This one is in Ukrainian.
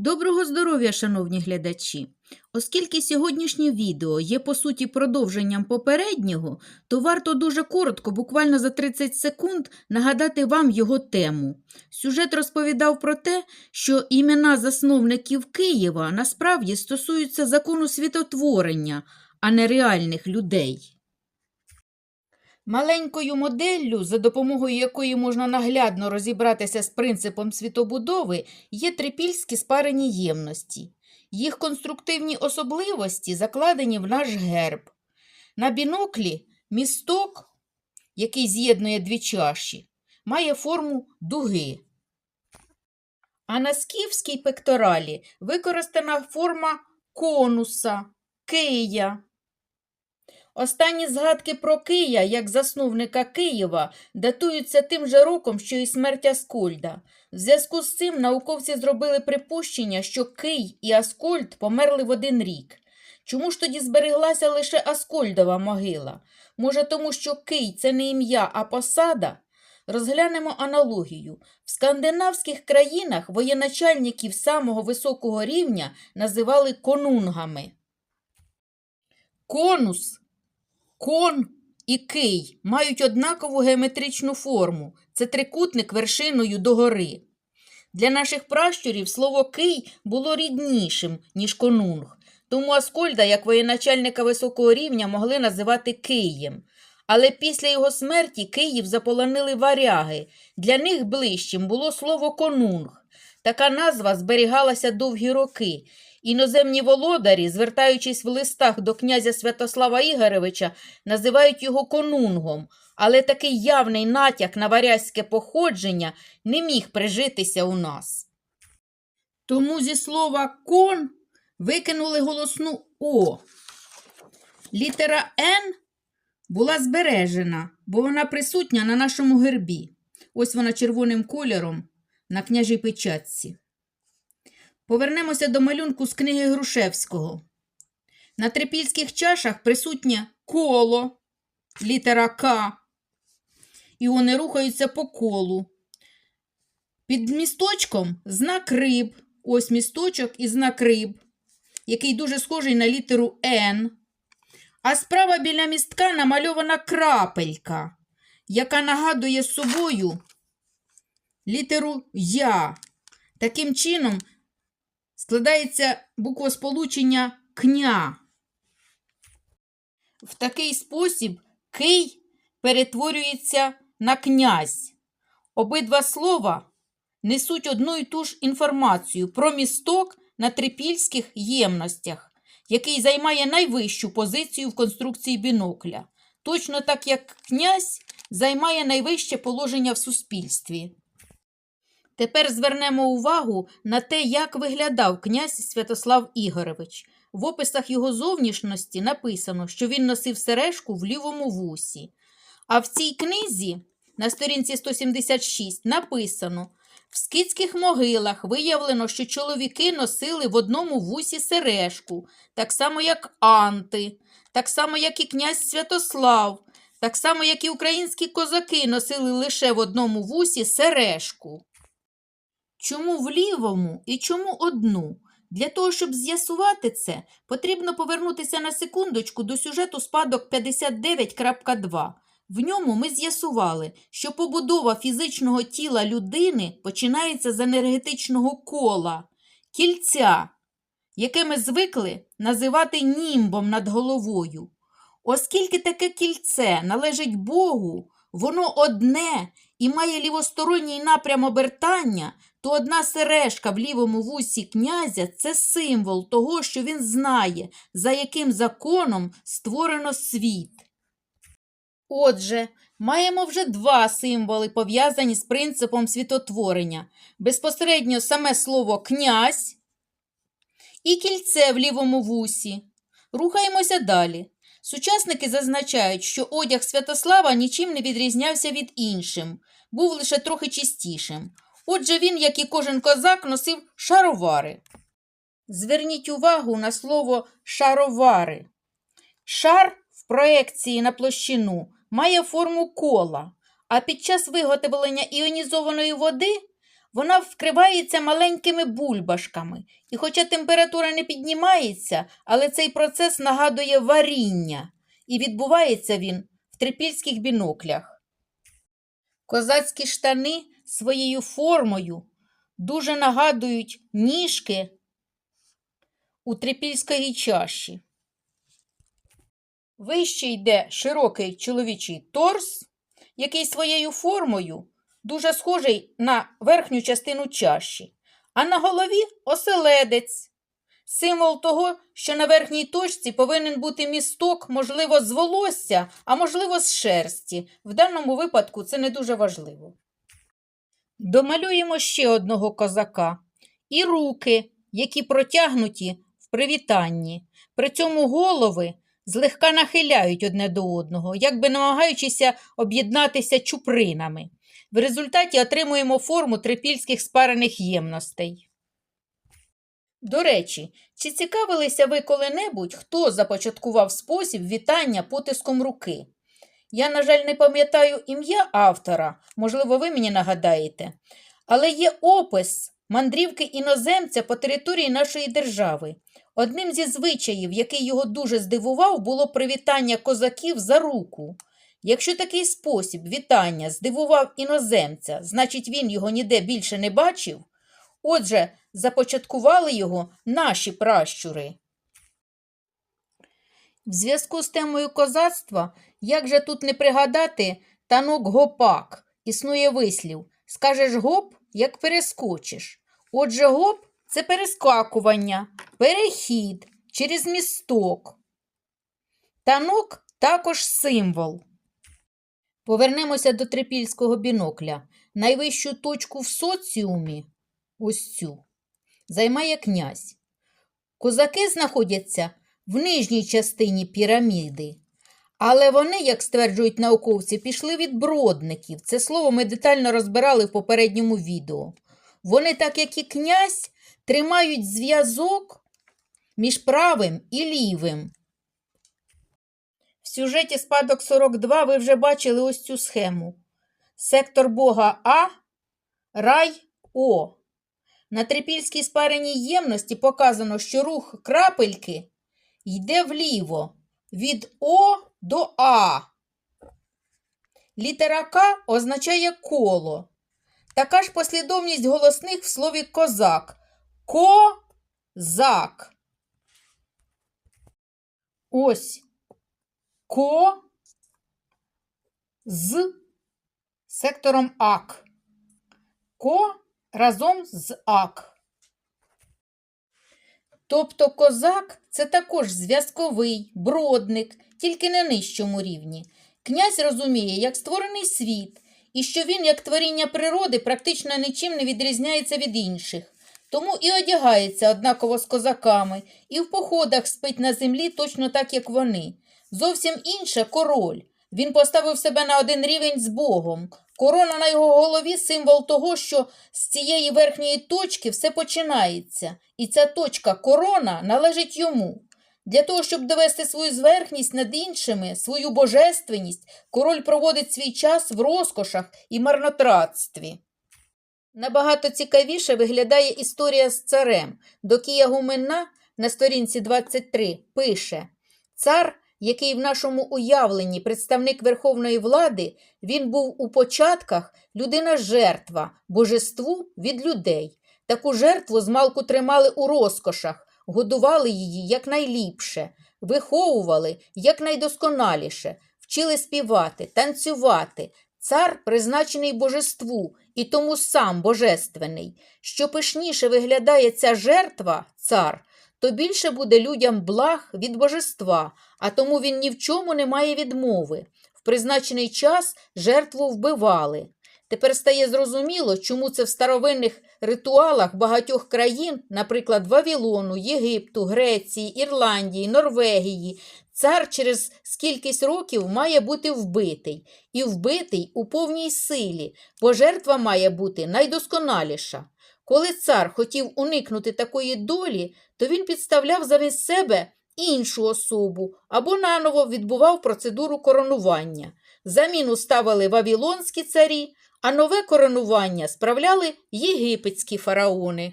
Доброго здоров'я, шановні глядачі! Оскільки сьогоднішнє відео є по суті продовженням попереднього, то варто дуже коротко, буквально за 30 секунд, нагадати вам його тему. Сюжет розповідав про те, що імена засновників Києва насправді стосуються закону світотворення, а не реальних людей. Маленькою моделлю, за допомогою якої можна наглядно розібратися з принципом світобудови, є трипільські спарені ємності. Їх конструктивні особливості закладені в наш герб. На біноклі місток, який з'єднує дві чаші, має форму дуги. А на скіфській пекторалі використана форма конуса, кия. Останні згадки про Кия, як засновника Києва, датуються тим же роком, що і смерть Аскольда. В зв'язку з цим науковці зробили припущення, що Кий і Аскольд померли в один рік. Чому ж тоді збереглася лише Аскольдова могила? Може, тому що Кий це не ім'я, а посада? Розглянемо аналогію. В скандинавських країнах воєначальників самого високого рівня називали конунгами. Конус Кон і кий мають однакову геометричну форму. Це трикутник вершиною догори. Для наших пращурів слово кий було ріднішим, ніж конунг. Тому Аскольда, як воєначальника високого рівня, могли називати Києм. Але після його смерті Київ заполонили варяги. Для них ближчим було слово конунг. Така назва зберігалася довгі роки. Іноземні володарі, звертаючись в листах до князя Святослава Ігоревича, називають його конунгом, але такий явний натяк на варязьке походження не міг прижитися у нас. Тому зі слова кон викинули голосну О. Літера Н була збережена, бо вона присутня на нашому гербі. Ось вона червоним кольором на княжій печатці. Повернемося до малюнку з книги Грушевського. На трипільських чашах присутнє коло, літера К, і вони рухаються по колу. Під місточком знак риб, ось місточок і знак риб, який дуже схожий на літеру Н. А справа біля містка намальована крапелька, яка нагадує собою літеру Я. Таким чином, складається буквосполучення кня. В такий спосіб кий перетворюється на князь. Обидва слова несуть одну і ту ж інформацію про місток на трипільських ємностях, який займає найвищу позицію в конструкції бінокля, точно так як князь займає найвище положення в суспільстві. Тепер звернемо увагу на те, як виглядав князь Святослав Ігорович. В описах його зовнішності написано, що він носив сережку в лівому вусі. А в цій книзі на сторінці 176 написано: в скітських могилах виявлено, що чоловіки носили в одному вусі сережку, так само, як Анти, так само, як і князь Святослав, так само, як і українські козаки носили лише в одному вусі сережку. Чому в лівому і чому одну? Для того, щоб з'ясувати це, потрібно повернутися на секундочку до сюжету спадок 59.2. В ньому ми з'ясували, що побудова фізичного тіла людини починається з енергетичного кола, кільця, яке ми звикли називати німбом над головою. Оскільки таке кільце належить Богу, воно одне і має лівосторонній напрям обертання, то одна сережка в лівому вусі князя це символ того, що він знає, за яким законом створено світ. Отже, маємо вже два символи, пов'язані з принципом світотворення. Безпосередньо саме слово князь і кільце в лівому вусі. Рухаємося далі. Сучасники зазначають, що одяг Святослава нічим не відрізнявся від іншим, був лише трохи чистішим. Отже, він, як і кожен козак, носив шаровари. Зверніть увагу на слово шаровари. Шар в проекції на площину має форму кола, а під час виготовлення іонізованої води вона вкривається маленькими бульбашками. І хоча температура не піднімається, але цей процес нагадує варіння, і відбувається він в трипільських біноклях. Козацькі штани своєю формою дуже нагадують ніжки у трипільської чаші. Вище йде широкий чоловічий торс, який своєю формою дуже схожий на верхню частину чаші, а на голові оселедець. Символ того, що на верхній точці повинен бути місток, можливо, з волосся, а можливо, з шерсті. В даному випадку це не дуже важливо. Домалюємо ще одного козака і руки, які протягнуті в привітанні. При цьому голови злегка нахиляють одне до одного, якби намагаючися об'єднатися чупринами. В результаті отримуємо форму трипільських спарених ємностей. До речі, чи цікавилися ви коли-небудь, хто започаткував спосіб вітання потиском руки? Я, на жаль, не пам'ятаю ім'я автора, можливо, ви мені нагадаєте, але є опис мандрівки іноземця по території нашої держави. Одним зі звичаїв, який його дуже здивував, було привітання козаків за руку. Якщо такий спосіб вітання здивував іноземця, значить він його ніде більше не бачив. Отже, започаткували його наші пращури. В зв'язку з темою козацтва, як же тут не пригадати танок гопак, існує вислів скажеш гоп, як перескочиш. Отже, гоп це перескакування, перехід через місток. Танок також символ. Повернемося до трипільського бінокля. Найвищу точку в соціумі, ось цю, займає князь. Козаки знаходяться в нижній частині піраміди. Але вони, як стверджують науковці, пішли від бродників. Це слово ми детально розбирали в попередньому відео. Вони, так як і князь, тримають зв'язок між правим і лівим. В сюжеті спадок 42 ви вже бачили ось цю схему. Сектор Бога А, рай О. На трипільській спареній ємності показано, що рух крапельки йде вліво від О до А. Літера К означає коло. Така ж послідовність голосних в слові козак. Ко-зак. Ось ко з сектором ак. Ко разом з ак. Тобто козак це також зв'язковий, бродник, тільки на нижчому рівні. Князь розуміє, як створений світ, і що він, як творіння природи, практично нічим не відрізняється від інших. Тому і одягається однаково з козаками, і в походах спить на землі точно так, як вони. Зовсім інше король. Він поставив себе на один рівень з Богом. Корона на його голові символ того, що з цієї верхньої точки все починається, і ця точка корона належить йому. Для того, щоб довести свою зверхність над іншими, свою божественність, король проводить свій час в розкошах і марнотратстві. Набагато цікавіше виглядає історія з царем. Докія Гуменна на сторінці 23 пише Цар, який в нашому уявленні представник верховної влади, він був у початках людина-жертва, божеству від людей. Таку жертву змалку тримали у розкошах, годували її якнайліпше, виховували якнайдосконаліше, вчили співати, танцювати. Цар призначений божеству і тому сам божественний. Що пишніше виглядає ця жертва, цар, то більше буде людям благ від божества, а тому він ні в чому не має відмови. В призначений час жертву вбивали. Тепер стає зрозуміло, чому це в старовинних ритуалах багатьох країн, наприклад, Вавилону, Єгипту, Греції, Ірландії, Норвегії, цар через скількись років має бути вбитий, і вбитий у повній силі, бо жертва має бути найдосконаліша. Коли цар хотів уникнути такої долі, то він підставляв замість себе іншу особу або наново відбував процедуру коронування. Заміну ставили вавілонські царі, а нове коронування справляли єгипетські фараони.